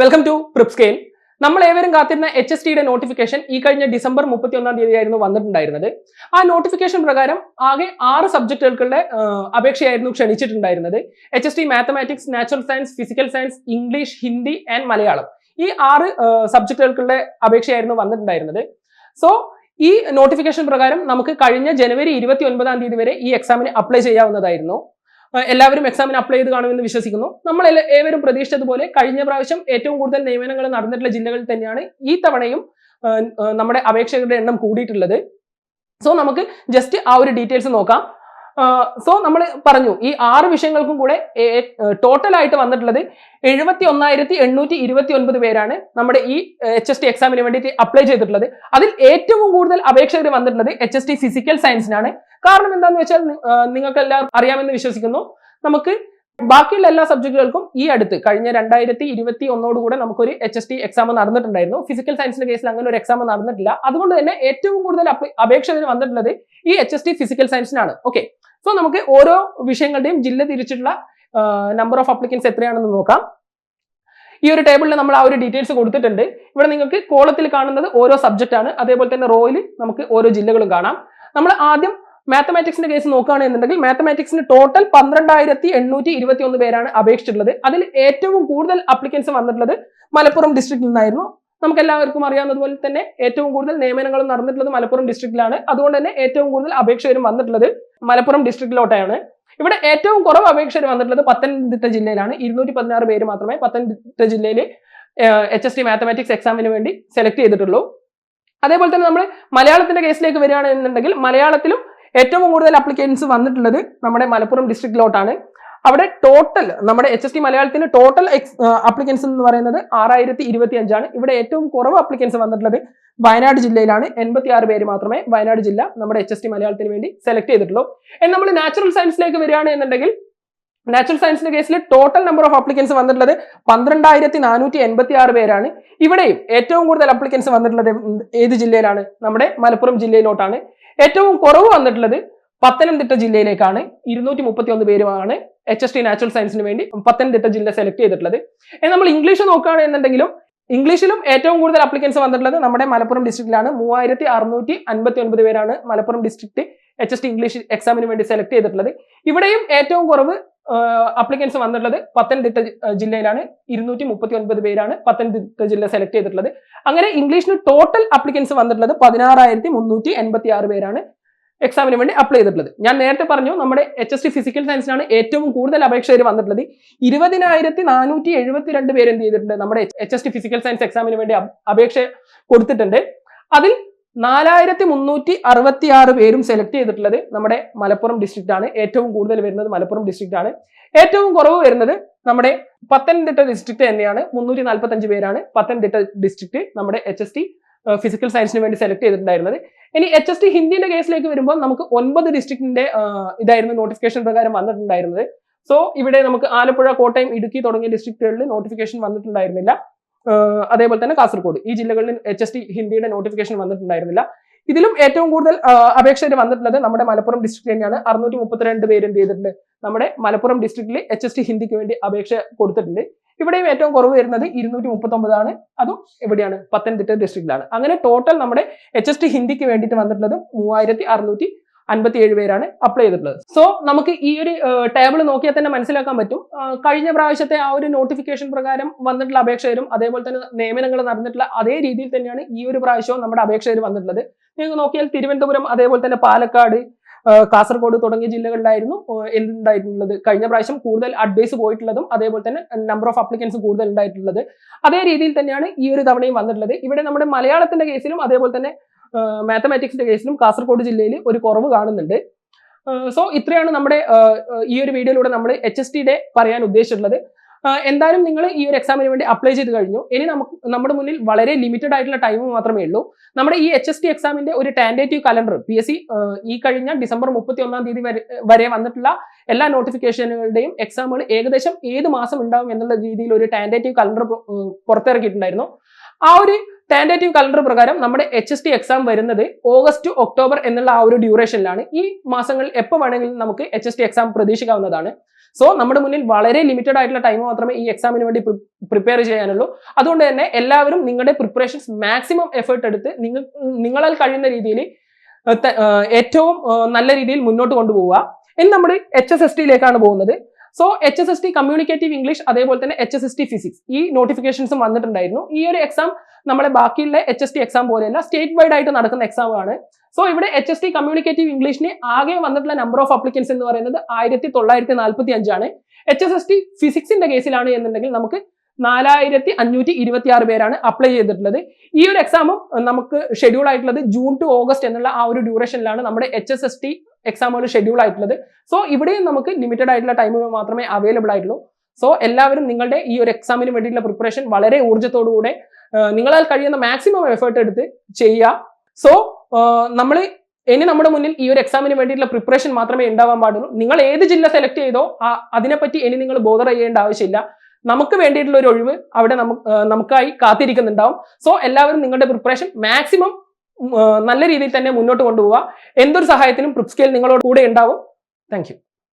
Welcome to Prepscale നമ്മൾ ഏവരും കാത്തിരുന്ന എച്ച് എസ് ടിയുടെ നോട്ടിഫിക്കേഷൻ ഈ കഴിഞ്ഞ ഡിസംബർ മുപ്പത്തി ഒന്നാം തീയതിയായിരുന്നു വന്നിട്ടുണ്ടായിരുന്നത്. ആ നോട്ടിഫിക്കേഷൻ പ്രകാരം ആകെ ആറ് സബ്ജക്റ്റുകൾക്കുള്ള അപേക്ഷയായിരുന്നു ക്ഷണിച്ചിട്ടുണ്ടായിരുന്നത്. H S T mathematics natural science physical science English Hindi and Malayalam ഈ ആറ് സബ്ജക്റ്റുകൾക്കുള്ള അപേക്ഷയായിരുന്നു വന്നിട്ടുണ്ടായിരുന്നത്. സോ ഈ നോട്ടിഫിക്കേഷൻ പ്രകാരം നമുക്ക് കഴിഞ്ഞ ജനുവരി ഇരുപത്തി ഒൻപതാം തീയതി വരെ ഈ എക്സാമിന് അപ്ലൈ ചെയ്യാവുന്നതായിരുന്നു. എല്ലാവരും എക്സാമിന് അപ്ലൈ ചെയ്ത് കാണുമെന്ന് വിശ്വസിക്കുന്നു. നമ്മൾ ഏവരും പ്രതീക്ഷിച്ചതുപോലെ കഴിഞ്ഞ പ്രാവശ്യം ഏറ്റവും കൂടുതൽ നിയമനങ്ങൾ നടന്നിട്ടുള്ള ജില്ലകളിൽ തന്നെയാണ് ഈ തവണയും നമ്മുടെ അപേക്ഷകരുടെ എണ്ണം കൂടിയിട്ടുള്ളത്. സോ നമുക്ക് ജസ്റ്റ് ആ ഒരു ഡീറ്റെയിൽസ് നോക്കാം. സോ നമ്മൾ പറഞ്ഞു ഈ ആറ് വിഷയങ്ങൾക്കും കൂടെ ടോട്ടൽ ആയിട്ട് വന്നിട്ടുള്ളത് എഴുപത്തി ഒന്നായിരത്തി എണ്ണൂറ്റി ഇരുപത്തി ഒൻപത് പേരാണ് നമ്മുടെ ഈ എച്ച് എസ് ടി എക്സാമിന് വേണ്ടിയിട്ട് അപ്ലൈ ചെയ്തിട്ടുള്ളത്. അതിൽ ഏറ്റവും കൂടുതൽ അപേക്ഷകർ വന്നിട്ടുള്ളത് എച്ച് എസ് ടി ഫിസിക്കൽ സയൻസിനാണ് കാരണം എന്താണെന്ന് വെച്ചാൽ നിങ്ങൾക്ക് എല്ലാവർക്കും അറിയാമെന്ന് വിശ്വസിക്കുന്നു. നമുക്ക് ബാക്കിയുള്ള എല്ലാ സബ്ജക്റ്റുകൾക്കും ഈ അടുത്ത് കഴിഞ്ഞ രണ്ടായിരത്തി ഇരുപത്തി ഒന്നോടുകൂടെ നമുക്കൊരു എച്ച് എസ് ടി എക്സാം നടന്നിട്ടുണ്ടായിരുന്നു. ഫിസിക്കൽ സയൻസിന്റെ കേസിൽ അങ്ങനെ ഒരു എക്സാം നടന്നിട്ടില്ല. അതുകൊണ്ട് തന്നെ ഏറ്റവും കൂടുതൽ അപേക്ഷകർ വന്നിട്ടുള്ളത് ഈ എച്ച് എസ് ടി ഫിസിക്കൽ സയൻസിനാണ് ഓക്കെ സോ നമുക്ക് ഓരോ വിഷയങ്ങളുടെയും ജില്ല തിരിച്ചിട്ടുള്ള നമ്പർ ഓഫ് അപ്ലിക്കൻസ് എത്രയാണെന്ന് നോക്കാം. ഈ ഒരു ടേബിളിൽ നമ്മൾ ആ ഒരു ഡീറ്റെയിൽസ് കൊടുത്തിട്ടുണ്ട്. ഇവിടെ നിങ്ങൾക്ക് കോളത്തിൽ കാണുന്നത് ഓരോ സബ്ജക്റ്റ് ആണ്. അതേപോലെ തന്നെ റോയിൽ നമുക്ക് ഓരോ ജില്ലകളും കാണാം. നമ്മൾ ആദ്യം മാത്തമാറ്റിക്സിന്റെ കേസ് നോക്കുകയാണെന്നുണ്ടെങ്കിൽ മാത്തമാറ്റിക്സിന് ടോട്ടൽ പന്ത്രണ്ടായിരത്തി എണ്ണൂറ്റി ഇരുപത്തി ഒന്ന് പേരാണ് അപേക്ഷിച്ചിട്ടുള്ളത്. അതിൽ ഏറ്റവും കൂടുതൽ അപ്ലിക്കൻസ് വന്നിട്ടുള്ളത് മലപ്പുറം ഡിസ്ട്രിക്റ്റിൽ നിന്നായിരുന്നു. നമുക്ക് എല്ലാവർക്കും അറിയാവുന്നതുപോലെ തന്നെ ഏറ്റവും കൂടുതൽ നിയമനങ്ങളും നടന്നിട്ടുള്ളത് മലപ്പുറം ഡിസ്ട്രിക്റ്റിലാണ് അതുകൊണ്ട് തന്നെ ഏറ്റവും കൂടുതൽ അപേക്ഷകരും വന്നിട്ടുള്ളത് മലപ്പുറം ഡിസ്ട്രിക്റ്റിലോട്ടാണ് ഇവിടെ ഏറ്റവും കുറവ് അപേക്ഷകർ വന്നിട്ടുള്ളത് പത്തനംതിട്ട ജില്ലയിലാണ്. ഇരുന്നൂറ്റി പതിനാറ് പേര് മാത്രമേ പത്തനംതിട്ട ജില്ലയിൽ എച്ച് എസ് ടി മാത്തമാറ്റിക്സ് എക്സാമിന് വേണ്ടി സെലക്ട് ചെയ്തിട്ടുള്ളൂ. അതേപോലെ തന്നെ നമ്മൾ മലയാളത്തിന്റെ കേസിലേക്ക് വരികയാണെന്നുണ്ടെങ്കിൽ മലയാളത്തിലും ഏറ്റവും കൂടുതൽ അപ്ലിക്കൻസ് വന്നിട്ടുള്ളത് നമ്മുടെ മലപ്പുറം ഡിസ്ട്രിക്റ്റിലോട്ടാണ് അവിടെ ടോട്ടൽ നമ്മുടെ എച്ച് എസ് ടി മലയാളത്തിന് ടോട്ടൽ എക്സ് അപ്ലിക്കൻസ് എന്ന് പറയുന്നത് ആറായിരത്തി ഇരുപത്തി അഞ്ചാണ് ഇവിടെ ഏറ്റവും കുറവ് അപ്ലിക്കൻസ് വന്നിട്ടുള്ളത് വയനാട് ജില്ലയിലാണ്. എൺപത്തി ആറ് പേര് മാത്രമേ വയനാട് ജില്ല നമ്മുടെ എച്ച് എസ് ടി മലയാളത്തിന് വേണ്ടി സെലക്ട് ചെയ്തിട്ടുള്ളൂ. എന്നാൽ നമ്മൾ നാച്ചുറൽ സയൻസിലേക്ക് വരികയാണ് എന്നുണ്ടെങ്കിൽ നാച്ചുറൽ സയൻസിന്റെ കേസിൽ ടോട്ടൽ നമ്പർ ഓഫ് അപ്ലിക്കൻസ് വന്നിട്ടുള്ളത് പന്ത്രണ്ടായിരത്തി നാനൂറ്റി എൺപത്തി ആറ് പേരാണ്. ഇവിടെയും ഏറ്റവും കൂടുതൽ അപ്ലിക്കൻസ് വന്നിട്ടുള്ളത് ഏത് ജില്ലയിലാണ്? നമ്മുടെ മലപ്പുറം ജില്ലയിലോട്ടാണ്. ഏറ്റവും കുറവ് വന്നിട്ടുള്ളത് പത്തനംതിട്ട ജില്ലയിലേക്കാണ് ഇരുന്നൂറ്റി മുപ്പത്തി ഒന്ന് പേരുമാണ് എച്ച് എസ് ടി നാച്ചുറൽ സയൻസിന് വേണ്ടി പത്തനംതിട്ട ജില്ല സെലക്ട് ചെയ്തിട്ടുള്ളത്. നമ്മൾ ഇംഗ്ലീഷ് നോക്കുകയാണെന്നുണ്ടെങ്കിലും ഇംഗ്ലീഷിലും ഏറ്റവും കൂടുതൽ അപ്ലിക്കൻസ് വന്നിട്ടുള്ളത് നമ്മുടെ മലപ്പുറം ഡിസ്ട്രിക്റ്റിലാണ് മൂവായിരത്തി അറുന്നൂറ്റി അൻപത്തി ഒൻപത് പേരാണ് Malappuram district H S T English എക്സാമിന് വേണ്ടി സെലക്ട് ചെയ്തിട്ടുള്ളത്. ഇവിടെയും ഏറ്റവും കുറവ് അപ്ലിക്കൻസ് വന്നിട്ടുള്ളത് പത്തനംതിട്ട ജില്ലയിലാണ്. ഇരുന്നൂറ്റി മുപ്പത്തി ഒൻപത് പേരാണ് പത്തനംതിട്ട ജില്ല സെലക്ട് ചെയ്തിട്ടുള്ളത്. അങ്ങനെ ഇംഗ്ലീഷിന് ടോട്ടൽ അപ്ലിക്കൻസ് വന്നിട്ടുള്ളത് പതിനാറായിരത്തി മുന്നൂറ്റി എൺപത്തി ആറ് പേരാണ്. എക്സാമിന് വേണ്ടി അപ്ലൈ ചെയ്തിട്ടുള്ളത്. ഞാൻ നേരത്തെ പറഞ്ഞു നമ്മുടെ എച്ച് എസ് ടി ഫിസിക്കൽ സയൻസിനാണ് ഏറ്റവും കൂടുതൽ അപേക്ഷകർ വന്നിട്ടുള്ളത്. ഇരുപതിനായിരത്തി നാനൂറ്റി എഴുപത്തി രണ്ട് പേര് എന്ത് ചെയ്തിട്ടുണ്ട്? നമ്മുടെ H S T physical science എക്സാമിന് വേണ്ടി അപ്- അപേക്ഷ കൊടുത്തിട്ടുണ്ട്. അതിൽ നാലായിരത്തി മുന്നൂറ്റി അറുപത്തി ആറ് പേരും സെലക്ട് ചെയ്തിട്ടുള്ളത് നമ്മുടെ മലപ്പുറം ഡിസ്ട്രിക്റ്റ് ആണ്. ഏറ്റവും കൂടുതൽ വരുന്നത് മലപ്പുറം ഡിസ്ട്രിക്റ്റ് ആണ്. ഏറ്റവും കുറവ് വരുന്നത് നമ്മുടെ പത്തനംതിട്ട ഡിസ്ട്രിക്ട് തന്നെയാണ്. മുന്നൂറ്റി നാൽപ്പത്തി അഞ്ച് പേരാണ് പത്തനംതിട്ട ഡിസ്ട്രിക്ട് നമ്മുടെ എച്ച് എസ് ടി ഫിസിക്കൽ സയൻസിന് വേണ്ടി സെലക്ട് ചെയ്തിട്ടുണ്ടായിരുന്നത്. ഇനി എച്ച് എസ് ടി ഹിന്ദിന്റെ കേസിലേക്ക് വരുമ്പോൾ നമുക്ക് ഒൻപത് ഡിസ്ട്രിക്റ്റിന്റെ ഇതായിരുന്നു നോട്ടിഫിക്കേഷൻ പ്രകാരം വന്നിട്ടുണ്ടായിരുന്നത്. സോ ഇവിടെ നമുക്ക് ആലപ്പുഴ കോട്ടയം ഇടുക്കി തുടങ്ങിയ ഡിസ്ട്രിക്റ്റുകളിൽ നോട്ടിഫിക്കേഷൻ വന്നിട്ടുണ്ടായിരുന്നില്ല. അതേപോലെ തന്നെ കാസർഗോഡ് ഈ ജില്ലകളിൽ എച്ച് എസ് ടി ഹിന്ദിയുടെ നോട്ടിഫിക്കേഷൻ വന്നിട്ടുണ്ടായിരുന്നില്ല. ഇതിലും ഏറ്റവും കൂടുതൽ അപേക്ഷകർ വന്നിട്ടുള്ളത് നമ്മുടെ മലപ്പുറം ഡിസ്ട്രിക്ട് തന്നെയാണ്. അറുന്നൂറ്റി മുപ്പത്തിരണ്ട് പേര് എന്ത് ചെയ്തിട്ടുണ്ട്? നമ്മുടെ മലപ്പുറം ഡിസ്ട്രിക്റ്റിൽ എച്ച് എസ് ടി ഹിന്ദിക്ക് വേണ്ടി അപേക്ഷ കൊടുത്തിട്ടുണ്ട്. ഇവിടെയും ഏറ്റവും കുറവ് വരുന്നത് ഇരുന്നൂറ്റി മുപ്പത്തൊമ്പതാണ് അതും എവിടെയാണ് പത്തനംതിട്ട ഡിസ്ട്രിക്റ്റിലാണ് അങ്ങനെ ടോട്ടൽ നമ്മുടെ എച്ച് എസ് ടി ഹിന്ദിക്ക് വേണ്ടിയിട്ട് വന്നിട്ടുള്ളത് മൂവായിരത്തി അറുന്നൂറ്റി അൻപത്തി ഏഴ് പേരാണ് അപ്ലൈ ചെയ്തിട്ടുള്ളത്. സോ നമുക്ക് ഈ ഒരു ടേബിൾ നോക്കിയാൽ തന്നെ മനസ്സിലാക്കാൻ പറ്റും. കഴിഞ്ഞ പ്രാവശ്യത്തെ ആ ഒരു നോട്ടിഫിക്കേഷൻ പ്രകാരം വന്നിട്ടുള്ള അപേക്ഷകരും അതേപോലെ തന്നെ നിയമനങ്ങൾ നടന്നിട്ടുള്ള അതേ രീതിയിൽ തന്നെയാണ് ഈ ഒരു പ്രാവശ്യവും നമ്മുടെ അപേക്ഷകർ വന്നിട്ടുള്ളത്. നിങ്ങൾക്ക് നോക്കിയാൽ തിരുവനന്തപുരം അതേപോലെ തന്നെ പാലക്കാട് കാസർഗോഡ് തുടങ്ങിയ ജില്ലകളിലായിരുന്നു എന്തുണ്ടായിട്ടുള്ളത്. കഴിഞ്ഞ പ്രാവശ്യം കൂടുതൽ അഡ്വൈസ് പോയിട്ടുള്ളതും അതേപോലെ തന്നെ നമ്പർ ഓഫ് അപ്ലിക്കൻസ് കൂടുതൽ ഉണ്ടായിട്ടുള്ളത്. അതേ രീതിയിൽ തന്നെയാണ് ഈ ഒരു തവണയും വന്നിട്ടുള്ളത്. ഇവിടെ നമ്മുടെ മലയാളത്തിന്റെ കേസിലും അതേപോലെ തന്നെ മാത്തമാറ്റിക്സിന്റെ കേസിലും കാസർഗോഡ് ജില്ലയിൽ ഒരു കുറവ് കാണുന്നുണ്ട്. സോ ഇത്രയാണ് നമ്മുടെ ഈ ഒരു വീഡിയോയിലൂടെ നമ്മൾ എച്ച് എസ് ടിയുടെ പറയാൻ ഉദ്ദേശിച്ചിട്ടുള്ളത്. എന്തായാലും നിങ്ങൾ ഈ ഒരു എക്സാമിന് വേണ്ടി അപ്ലൈ ചെയ്ത് കഴിഞ്ഞു. ഇനി നമുക്ക് നമ്മുടെ മുന്നിൽ വളരെ ലിമിറ്റഡ് ആയിട്ടുള്ള ടൈം മാത്രമേ ഉള്ളൂ. നമ്മുടെ ഈ എച്ച് എസ് ടി എക്സാമിന്റെ ഒരു tentative calendar P S C ഈ കഴിഞ്ഞ ഡിസംബർ മുപ്പത്തി ഒന്നാം തീയതി വരെ വരെ വന്നിട്ടുള്ള എല്ലാ നോട്ടിഫിക്കേഷനുകളുടെയും എക്സാമുകൾ ഏകദേശം ഏത് മാസം ഉണ്ടാവും എന്നുള്ള രീതിയിൽ ഒരു ടാൻഡേറ്റീവ് കലണ്ടർ പുറത്തിറക്കിയിട്ടുണ്ടായിരുന്നു. ആ ഒരു ടാൻഡേറ്റീവ് കലണ്ടർ പ്രകാരം നമ്മുടെ എച്ച് എസ് ടി എക്സാം വരുന്നത് ഓഗസ്റ്റ് ഒക്ടോബർ എന്നുള്ള ആ ഒരു ഡ്യൂറേഷനിലാണ് ഈ മാസങ്ങളിൽ എപ്പോൾ വേണമെങ്കിലും നമുക്ക് എച്ച് എസ് ടി എക്സാം പ്രതീക്ഷിക്കാവുന്നതാണ്. സോ നമ്മുടെ മുന്നിൽ വളരെ ലിമിറ്റഡ് ആയിട്ടുള്ള ടൈം മാത്രമേ ഈ എക്സാമിന് വേണ്ടി പ്രിപ്പയർ ചെയ്യാനുള്ളൂ. അതുകൊണ്ട് തന്നെ എല്ലാവരും നിങ്ങളുടെ പ്രിപ്പറേഷൻസ് മാക്സിമം എഫേർട്ട് എടുത്ത് നിങ്ങൾ നിങ്ങളാൽ കഴിയുന്ന രീതിയിൽ ഏറ്റവും നല്ല രീതിയിൽ മുന്നോട്ട് കൊണ്ടുപോവുക. ഇനി നമ്മുടെ എച്ച് എസ് എസ് ടിയിലേക്കാണ് പോകുന്നത്. So H S S T communicative English അതേപോലെ തന്നെ H S S T physics ഈ നോട്ടിഫിക്കേഷൻസും വന്നിട്ടുണ്ടായിരുന്നു. ഈ ഒരു എക്സാം നമ്മളെ ബാക്കിയുള്ള എച്ച് എസ് ടി എക്സാം പോലെയല്ല സ്റ്റേറ്റ് വൈഡ് ആയിട്ട് നടക്കുന്ന എക്സാം ആണ്. സോ ഇവിടെ എച്ച് എസ് ടി കമ്മ്യൂണിക്കേറ്റീവ് ഇംഗ്ലീഷിന് ആകെ വന്നിട്ടുള്ള നമ്പർ ഓഫ് അപ്ലിക്കൻസ് എന്ന് പറയുന്നത് ആയിരത്തി തൊള്ളായിരത്തി നാൽപ്പത്തി അഞ്ചാണ് എച്ച് എസ് എസ് ടി ഫിസിക്സിന്റെ കേസിലാണ് എന്നുണ്ടെങ്കിൽ നമുക്ക് നാലായിരത്തി അഞ്ഞൂറ്റി ഇരുപത്തി ആറ് പേരാണ് അപ്ലൈ ചെയ്തിട്ടുള്ളത്. ഈ ഒരു എക്സാമും നമുക്ക് ഷെഡ്യൂൾ ആയിട്ടുള്ളത് ജൂൺ ടു ഓഗസ്റ്റ് എന്നുള്ള ആ ഒരു ഡ്യൂറേഷനിലാണ് നമ്മുടെ എച്ച് എസ് എസ് ടി എക്സാമുകൾ ഷെഡ്യൂൾ ആയിട്ടുള്ളത്. സോ ഇവിടെയും നമുക്ക് ലിമിറ്റഡ് ആയിട്ടുള്ള ടൈമുകൾ മാത്രമേ അവൈലബിൾ ആയിട്ടുള്ളൂ. സോ എല്ലാവരും നിങ്ങളുടെ ഈ ഒരു എക്സാമിന് വേണ്ടിയിട്ടുള്ള പ്രിപ്പറേഷൻ വളരെ ഊർജത്തോടുകൂടെ നിങ്ങളാൽ കഴിയുന്ന മാക്സിമം എഫേർട്ട് എടുത്ത് ചെയ്യുക. സോ നമ്മൾ ഇനി നമ്മുടെ മുന്നിൽ ഈ ഒരു എക്സാമിന് വേണ്ടിയിട്ടുള്ള പ്രിപ്പറേഷൻ മാത്രമേ ഉണ്ടാവാൻ പാടുള്ളൂ. നിങ്ങൾ ഏത് ജില്ല സെലക്ട് ചെയ്തോ അതിനെപ്പറ്റി ഇനി നിങ്ങൾ ബോധർ ചെയ്യേണ്ട ആവശ്യമില്ല. നമുക്ക് വേണ്ടിയിട്ടുള്ള ഒരു ഒഴിവ് അവിടെ നമുക്ക് നമുക്കായി കാത്തിരിക്കുന്നുണ്ടാവും. സോ എല്ലാവരും നിങ്ങളുടെ പ്രിപ്പറേഷൻ മാക്സിമം നല്ല രീതിയിൽ തന്നെ മുന്നോട്ട് കൊണ്ടുപോവുക എന്തൊരു സഹായത്തിനും പ്രിപ്സ്കെയിൽ നിങ്ങളോട് കൂടെ ഉണ്ടാവും. താങ്ക്